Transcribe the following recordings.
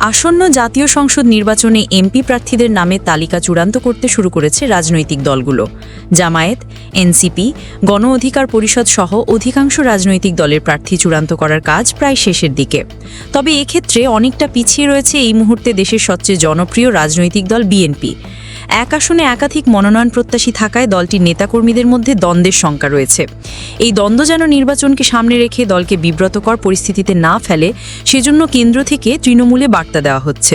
আসন্ন জাতীয় সংসদ নির্বাচনে এমপি প্রার্থীদের নামে তালিকা চূড়ান্ত করতে শুরু করেছে রাজনৈতিক দলগুলো। জামায়াত, এনসিপি, গণ অধিকার পরিষদ সহ অধিকাংশ রাজনৈতিক দলের প্রার্থী চূড়ান্ত করার কাজ প্রায় শেষের দিকে। তবে এক্ষেত্রে অনেকটা পিছিয়ে রয়েছে এই মুহূর্তে দেশের সবচেয়ে জনপ্রিয় রাজনৈতিক দল বিএনপি। এক আসনে একাধিক মনোনয়ন প্রত্যাশী থাকায় দলটির নেতাকর্মীদের মধ্যে দ্বন্দ্বের শঙ্কা রয়েছে। এই দ্বন্দ্ব যেন নির্বাচনকে সামনে রেখে দলকে বিব্রতকর পরিস্থিতিতে না ফেলে, সেজন্য কেন্দ্র থেকে তৃণমূলে বার্তা দেওয়া হচ্ছে।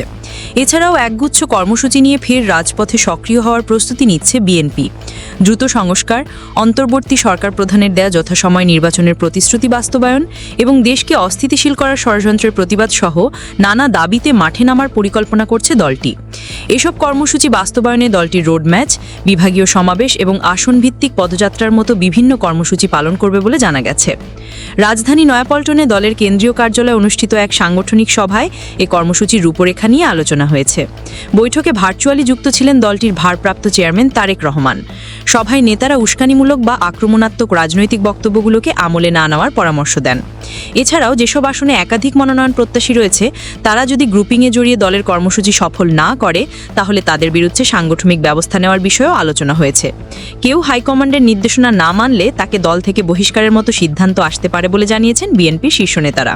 এছাড়াও একগুচ্ছ কর্মসূচি নিয়ে ফের রাজপথে সক্রিয় হওয়ার প্রস্তুতি নিচ্ছে বিএনপি। দ্রুত সংস্কার, অন্তর্বর্তী সরকার প্রধানের দেয়া যথাসময় নির্বাচনের প্রতিশ্রুতি বাস্তবায়ন এবং দেশকে অস্থিতিশীল করার ষড়যন্ত্রের প্রতিবাদ সহ নানা দাবিতে মাঠে নামার পরিকল্পনা করছে দলটি। এসব কর্মসূচি বাস্তবায়নে দলটির রোড ম্যাচ, বিভাগীয় সমাবেশ এবং আসনভিত্তিক পদযাত্রার মতো বিভিন্ন কর্মসূচি পালন করবে বলে জানা গেছে। রাজধানী নয়াপল্টনে দলের কেন্দ্রীয় কার্যালয়ে অনুষ্ঠিত এক সাংগঠনিক সভায় এ কর্মসূচির রূপরেখা নিয়ে আলোচনা হয়েছে। বৈঠকে ভার্চুয়ালি যুক্ত ছিলেন দলটির ভারপ্রাপ্ত চেয়ারম্যান তারেক রহমান। সভায় নেতারা উস্কানিমূলক বা আক্রমণাত্মক রাজনৈতিক বক্তব্যগুলোকে আমলে না নেওয়ার পরামর্শ দেন। এছাড়াও যেসব আসনে একাধিক মনোনয়ন প্রত্যাশী রয়েছে, তারা যদি গ্রুপিংয়ে জড়িয়ে দলের কর্মসূচি সফল না করে তাহলে তাদের বিরুদ্ধে সাংগঠনিক ব্যবস্থা নেওয়ার বিষয়েও আলোচনা হয়েছে। কেউ হাইকমান্ডের নির্দেশনা না মানলে তাকে দল থেকে বহিষ্কারের মতো সিদ্ধান্ত আসতে পারে বলে জানিয়েছেন বিএনপি শীর্ষ নেতারা।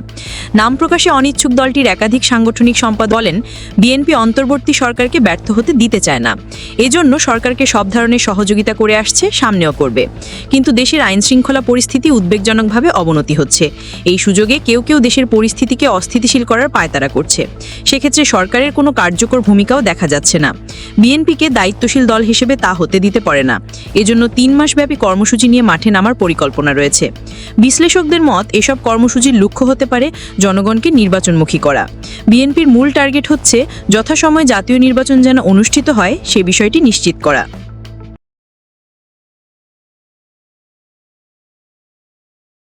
নাম প্রকাশে অনিচ্ছুক দলটির একাধিক সাংগঠনিক সম্পাদ বলেন, বিএনপি অন্তর্বর্তী সরকারকে ব্যর্থ হতে দিতে চায় না। এজন্য সরকারকে সব ধরনের সহযোগিতা করে আসছে, সামনেও করবে। কিন্তু দেশের আইন শৃঙ্খলা পরিস্থিতি উদ্বেগজনকভাবে অবনতি হচ্ছে। এই সুযোগে কেউ কেউ দেশের পরিস্থিতিকে অস্থিতিশীল করার পায়তারা করছে। সেক্ষেত্রে সরকারের কোনো কার্যকর ভূমিকাও দেখা যাচ্ছে না। বিএনপিকে দায়িত্বশীল দল হিসেবে তা হতে দিতে পারে না। এজন্য তিন মাসব্যাপী কর্মসূচি নিয়ে মাঠে নামার পরিকল্পনা রয়েছে। বিশ্লেষকদের মত, এসব কর্মসূচির লক্ষ্য হতে পারে জনগণকে নির্বাচনমুখী করা। বিএনপির মূল টার্গেট হচ্ছে, যথাসময়ে জাতীয় নির্বাচন যেন অনুষ্ঠিত হয়, সে বিষয়টি নিশ্চিত করা।